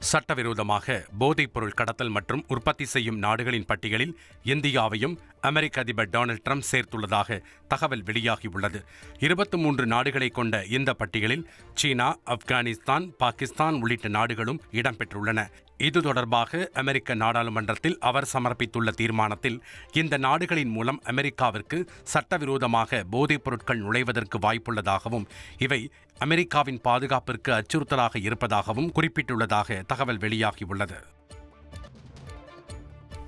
சட்டவிரோதமாக போதைப்பொருள் கடத்தல் மற்றும் உற்பத்தி செய்யும் நாடுகளின் பட்டியலில் இந்தியாவையும் அமெரிக்க அதிபர் டொனால்ட் ட்ரம்ப் சேர்த்துள்ளதாக தகவல் வெளியாகியுள்ளது. இருபத்தி மூன்று நாடுகளை கொண்ட இந்த பட்டியலில் சீனா ஆப்கானிஸ்தான் பாகிஸ்தான் உள்ளிட்ட நாடுகளும் இடம்பெற்றுள்ளன. இது தொடர்பாக அமெரிக்க நாடாளுமன்றத்தில் அவர் சமர்ப்பித்துள்ள தீர்மானத்தில் இந்த நாடுகளின் மூலம் அமெரிக்காவிற்கு சட்டவிரோதமாக போதைப் பொருட்கள் நுழைவதற்கு வாய்ப்புள்ளதாகவும் இவை அமெரிக்காவின் பாதுகாப்பிற்கு அச்சுறுத்தலாக இருப்பதாகவும் குறிப்பிட்டுள்ளதாக தகவல் வெளியாகியுள்ளது.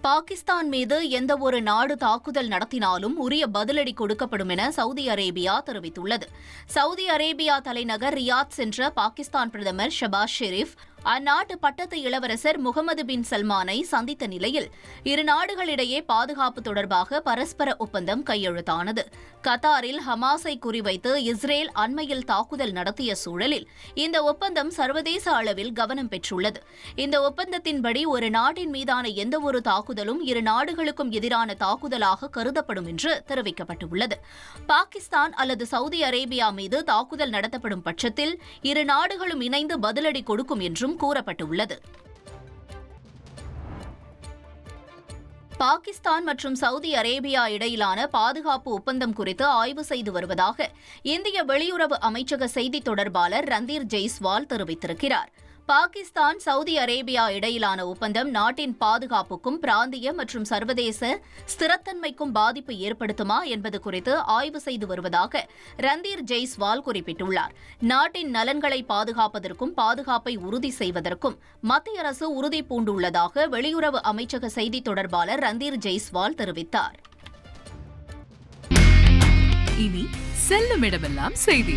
பாகிஸ்தான் மீது எந்த ஒரு நாடு தாக்குதல் நடத்தினாலும் உரிய பதிலடி கொடுக்கப்படும் என சவுதி அரேபியா தெரிவித்துள்ளது. சவுதி அரேபியா தலைநகர் ரியாத் சென்ற பாகிஸ்தான் பிரதமர் ஷபாஸ் ஷெரீப் அந்நாட்டு பட்டத்து இளவரசர் முகமது பின் சல்மானை சந்தித்த நிலையில் இரு நாடுகளிடையே பாதுகாப்பு தொடர்பாக பரஸ்பர ஒப்பந்தம் கையெழுத்தானது. கத்தாரில் ஹமாஸை குறிவைத்து இஸ்ரேல் அண்மையில் தாக்குதல் நடத்திய சூழலில் இந்த ஒப்பந்தம் சர்வதேச அளவில் கவனம் பெற்றுள்ளது. இந்த ஒப்பந்தத்தின்படி ஒரு நாட்டின் மீதான எந்தவொரு தாக்குதலும் இரு நாடுகளுக்கும் எதிரான தாக்குதலாக கருதப்படும் என்று தெரிவிக்கப்பட்டுள்ளது. பாகிஸ்தான் அல்லது சவுதி அரேபியா மீது தாக்குதல் நடத்தப்படும் பட்சத்தில் இரு நாடுகளும் இணைந்து பதிலடி கொடுக்கும் என்றும் கூறப்பட்டுள்ளது. பாகிஸ்தான் மற்றும் சவுதி அரேபியா இடையிலான பாதுகாப்பு ஒப்பந்தம் குறித்து ஆய்வு செய்து வருவதாக இந்திய வெளியுறவு அமைச்சக செய்தித் தொடர்பாளர் ரந்தீர் ஜெய்ஸ்வால் தெரிவித்திருக்கிறார். பாகிஸ்தான் சவுதி அரேபியா இடையிலான ஒப்பந்தம் நாட்டின் பாதுகாப்புக்கும் பிராந்திய மற்றும் சர்வதேச ஸ்திரத்தன்மைக்கும் பாதிப்பு ஏற்படுத்துமா என்பது குறித்து ஆய்வு செய்து வருவதாக ரந்தீர் ஜெய்ஸ்வால் குறிப்பிட்டுள்ளார். நாட்டின் நலன்களை பாதுகாப்பதற்கும் பாதுகாப்பை உறுதி செய்வதற்கும் மத்திய அரசு உறுதி பூண்டுள்ளதாக வெளியுறவு அமைச்சக செய்தித் தொடர்பாளர் ரந்தீர் ஜெய்ஸ்வால் தெரிவித்தார். இனி செல்லும் இடமெல்லாம் செய்தி.